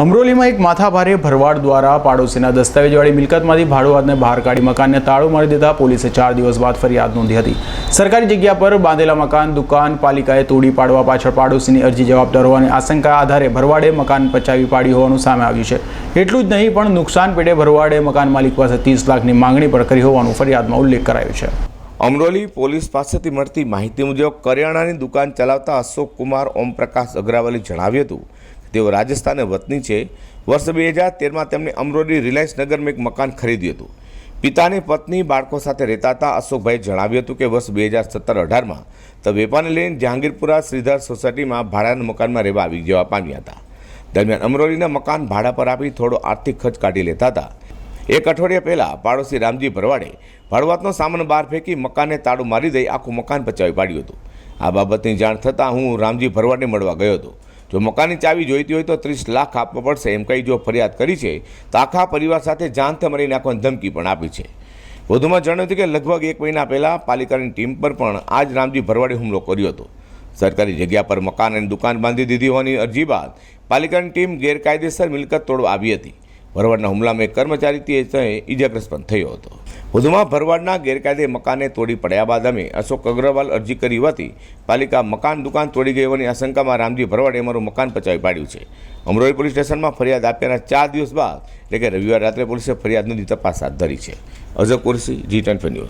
અમરોલીમાં એક માથાભારે ભરવાડ દ્વારા પાડોશીના દસ્તાવેજવાળી મિલકતમાંથી ભાડુઆતને બહાર કાઢી મકાનને તાળું મારી દેતા પોલીસે ચાર દિવસ બાદ ફરિયાદ નોંધી હતી. સરકારી જગ્યા પર બાંધેલા મકાન, દુકાન પાલિકાએ તોડી પાડવા પાછળ પાડોશીની અરજી જવાબદાર હોવાની આશંકા આધારે ભરવાડે મકાન પચાવી પાડી હોવાનું સામે આવ્યું છે. એટલું જ નહીં, પણ નુકસાન પેટે ભરવાડે મકાન માલિક પાસે ત્રીસ લાખની માંગણી પણ કરી હોવાનું ફરિયાદમાં ઉલ્લેખ કરાયો છે. અમરોલી પોલીસ પાસેથી મળતી માહિતી મુજબ કરિયાણાની દુકાન ચલાવતા અશોક કુમાર ઓમપ્રકાશ અગ્રવાલે જણાવ્યું હતું તેઓ રાજસ્થાને વતની છે. વર્ષ બે હજાર તેરમાં તેમણે અમરોલી રિલાયન્સ નગરમાં એક મકાન ખરીદ્યું હતું. પિતાની પત્ની, બાળકો સાથે રહેતા હતા. અશોકભાઈએ જણાવ્યું હતું કે વર્ષ બે હજાર સત્તર અઢારમાં તો વેપારને લઈને જહાંગીરપુરા શ્રીધર સોસાયટીમાં ભાડાના મકાનમાં રહેવા આવી જવા પામ્યા હતા. દરમિયાન અમરોલીના મકાન ભાડા પર આપી થોડો આર્થિક ખર્ચ કાઢી લેતા હતા. એક અઠવાડિયા પહેલાં પાડોશી રામજી ભરવાડે ભરવાતનો સામાન બહાર ફેંકી મકાનને તાળું મારી દઈ આખું મકાન પચાવી પાડ્યું હતું. આ બાબતની જાણ થતાં હું રામજી ભરવાડને મળવા ગયો હતો. જો મકાનની ચાવી જોઈતી હોય તો ત્રીસ લાખ આપવા પડશે એમ કહી જો ફરિયાદ કરી છે, તો આખા પરિવાર સાથે જાનથી મરી નાખવાની ધમકી પણ આપી છે. વધુમાં જણાવ્યું હતું કે લગભગ એક મહિના પહેલાં પાલિકાની ટીમ પર પણ આ જ રામજી ભરવાડે હુમલો કર્યો હતો. સરકારી જગ્યા પર મકાન અને દુકાન બાંધી દીધી હોવાની અરજી બાદ પાલિકાની ટીમ ગેરકાયદેસર મિલકત તોડવા આવી હતી. ભરવાડના હુમલામાં એક કર્મચારી તે ઇજાગ્રસ્ત પણ થયો હતો. વધુમાં ભરવાડના ગેરકાયદે મકાને તોડી પડ્યા બાદ અમે અશોક અગ્રવાલ અરજી કરી હોવાથી પાલિકા મકાન દુકાન તોડી ગઈ હોવાની આશંકામાં રામજી ભરવાડે અમારું મકાન પચાવી પાડ્યું છે. અમરોલી પોલીસ સ્ટેશનમાં ફરિયાદ આપ્યાના ચાર દિવસ બાદ એટલે કે રવિવાર રાત્રે પોલીસે ફરિયાદ નોંધી તપાસ હાથ ધરી છે. Azhar Kursi G twenty news.